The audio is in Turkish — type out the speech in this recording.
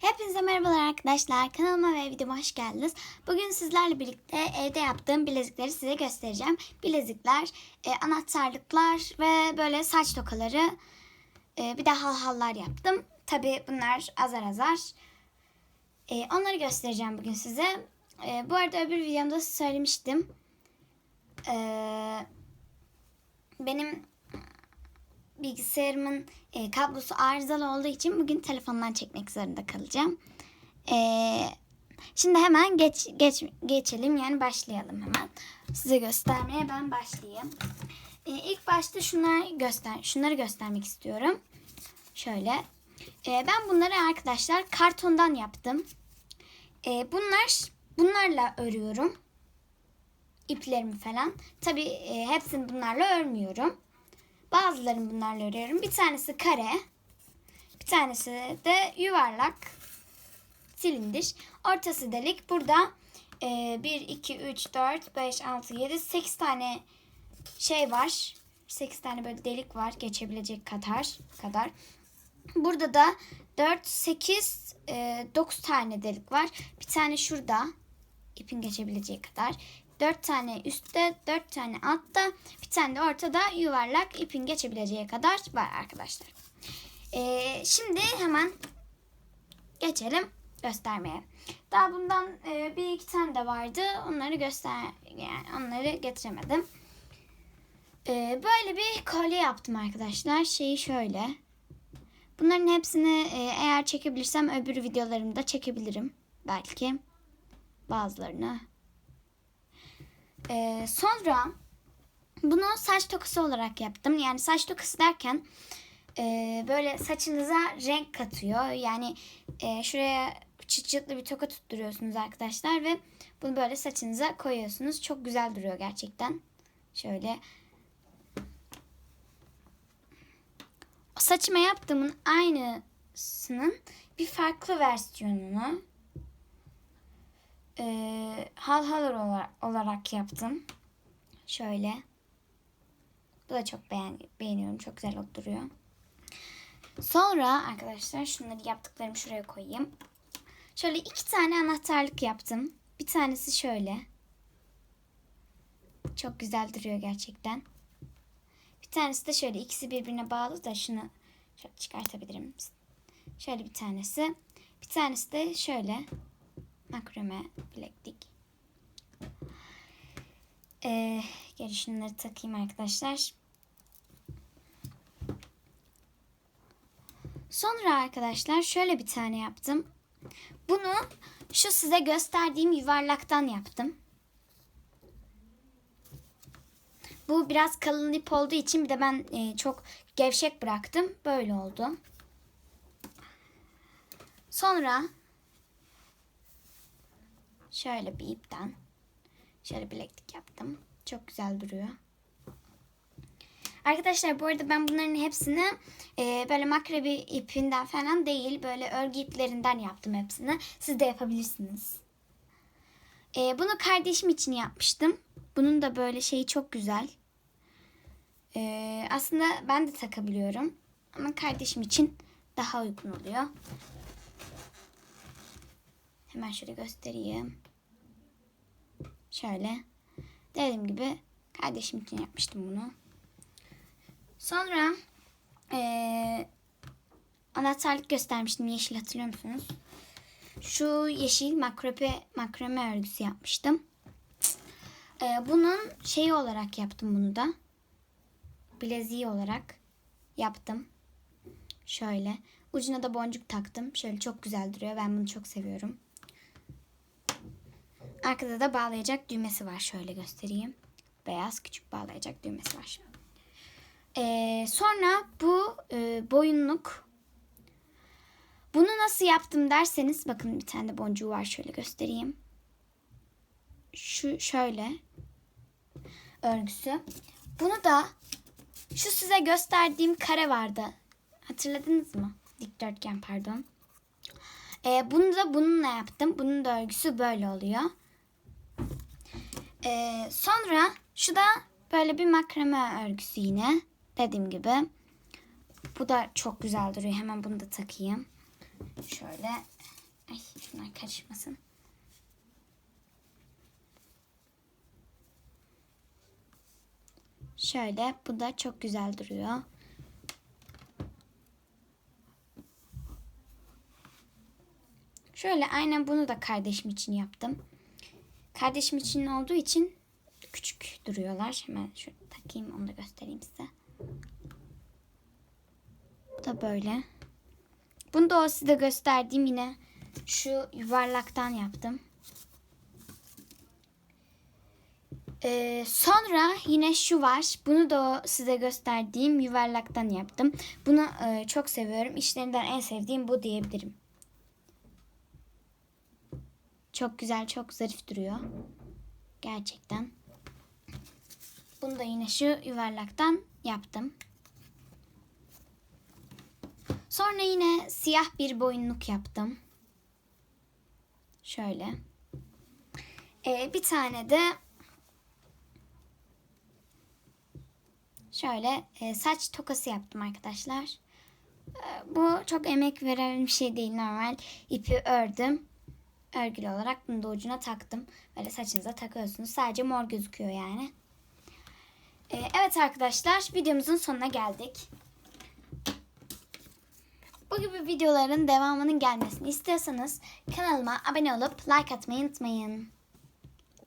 Hepinize merhabalar arkadaşlar. Kanalıma ve videoma hoş geldiniz. Bugün sizlerle birlikte evde yaptığım bilezikleri size göstereceğim. Bilezikler, e, anahtarlıklar ve böyle saç tokaları. E, bir de halhallar yaptım. Tabi bunlar azar azar. E, onları göstereceğim bugün size. Bu arada öbür videomda söylemiştim. Benim bilgisayarımın e, kablosu arızalı olduğu için bugün telefondan çekmek zorunda kalacağım. E, şimdi hemen geç, geç geçelim yani başlayalım hemen. Size göstermeye ben başlayayım. E, ilk başta şunları göster şunları göstermek istiyorum. Şöyle. E, ben bunları arkadaşlar kartondan yaptım. E, bunlar bunlarla örüyorum. İplerimi falan. Tabii e, hepsini bunlarla örmüyorum. Bazılarını bunlarla örüyorum. Bir tanesi kare. Bir tanesi de yuvarlak. Silindir. Ortası delik. Burada e, 1, 2, 3, 4, 5, 6, 7, 8 tane şey var. 8 tane böyle delik var. Geçebilecek kadar. kadar. Burada da 4, 8, e, 9 tane delik var. Bir tane şurada. ipin geçebileceği kadar. 4 tane üstte, 4 tane altta, bir tane de ortada yuvarlak ipin geçebileceği kadar var arkadaşlar. Ee, şimdi hemen geçelim göstermeye. Daha bundan e, bir iki tane de vardı. Onları göster yani onları getiremedim. Ee, böyle bir kolye yaptım arkadaşlar. Şeyi şöyle. Bunların hepsini e, eğer çekebilirsem öbür videolarımda çekebilirim belki. Bazılarını ee, sonra bunu saç tokası olarak yaptım. Yani saç tokası derken e, böyle saçınıza renk katıyor. Yani e, şuraya çıt çıtlı bir toka tutturuyorsunuz arkadaşlar ve bunu böyle saçınıza koyuyorsunuz. Çok güzel duruyor gerçekten. Şöyle. Saçıma yaptığımın aynısının bir farklı versiyonunu e, hal hal olarak, olarak yaptım. Şöyle. Bu da çok beğen, beğeniyorum. Çok güzel duruyor. Sonra arkadaşlar şunları yaptıklarımı şuraya koyayım. Şöyle iki tane anahtarlık yaptım. Bir tanesi şöyle. Çok güzel duruyor gerçekten. Bir tanesi de şöyle ikisi birbirine bağlı da şunu şöyle çıkartabilirim. Şöyle bir tanesi. Bir tanesi de şöyle makrame bileklik. Ee, geri şunları takayım arkadaşlar. Sonra arkadaşlar şöyle bir tane yaptım. Bunu şu size gösterdiğim yuvarlaktan yaptım. Bu biraz kalın ip olduğu için bir de ben e, çok gevşek bıraktım. Böyle oldu. Sonra şöyle bir ipten şöyle bileklik yaptım. Çok güzel duruyor. Arkadaşlar bu arada ben bunların hepsini e, böyle makrebi ipinden falan değil böyle örgü iplerinden yaptım hepsini. Siz de yapabilirsiniz. E, bunu kardeşim için yapmıştım. Bunun da böyle şeyi çok güzel. E, aslında ben de takabiliyorum. Ama kardeşim için daha uygun oluyor. Hemen şöyle göstereyim. Şöyle. Dediğim gibi kardeşim için yapmıştım bunu. Sonra ee, anahtarlık göstermiştim. Yeşil hatırlıyor musunuz? Şu yeşil makrame, makrame örgüsü yapmıştım. Ee, bunun şeyi olarak yaptım bunu da. Bileziği olarak yaptım. Şöyle. Ucuna da boncuk taktım. Şöyle çok güzel duruyor. Ben bunu çok seviyorum. Arkada da bağlayacak düğmesi var. Şöyle göstereyim. Beyaz küçük bağlayacak düğmesi var. Ee, sonra bu e, boyunluk. Bunu nasıl yaptım derseniz bakın bir tane de boncuğu var. Şöyle göstereyim. Şu şöyle örgüsü. Bunu da şu size gösterdiğim kare vardı. Hatırladınız mı? Dikdörtgen pardon. Ee, bunu da bununla yaptım. Bunun da örgüsü böyle oluyor. Ee, sonra şu da böyle bir makrame örgüsü yine. Dediğim gibi. Bu da çok güzel duruyor. Hemen bunu da takayım. Şöyle. Ay şunlar karışmasın. Şöyle bu da çok güzel duruyor. Şöyle aynen bunu da kardeşim için yaptım. Kardeşim için olduğu için küçük duruyorlar. Hemen şöyle takayım onu da göstereyim size. Bu da böyle. Bunu da o size gösterdiğim yine şu yuvarlaktan yaptım. Ee, sonra yine şu var. Bunu da size gösterdiğim yuvarlaktan yaptım. Bunu e, çok seviyorum. İşlerinden en sevdiğim bu diyebilirim. Çok güzel, çok zarif duruyor. Gerçekten. Bunu da yine şu yuvarlaktan yaptım. Sonra yine siyah bir boyunluk yaptım. Şöyle. Ee, bir tane de şöyle e, saç tokası yaptım arkadaşlar. Ee, bu çok emek veren bir şey değil normal. İpi ördüm. Örgülü olarak bunu da ucuna taktım. Böyle saçınıza takıyorsunuz. Sadece mor gözüküyor yani. Ee, evet arkadaşlar videomuzun sonuna geldik. Bu gibi videoların devamının gelmesini istiyorsanız kanalıma abone olup like atmayı unutmayın.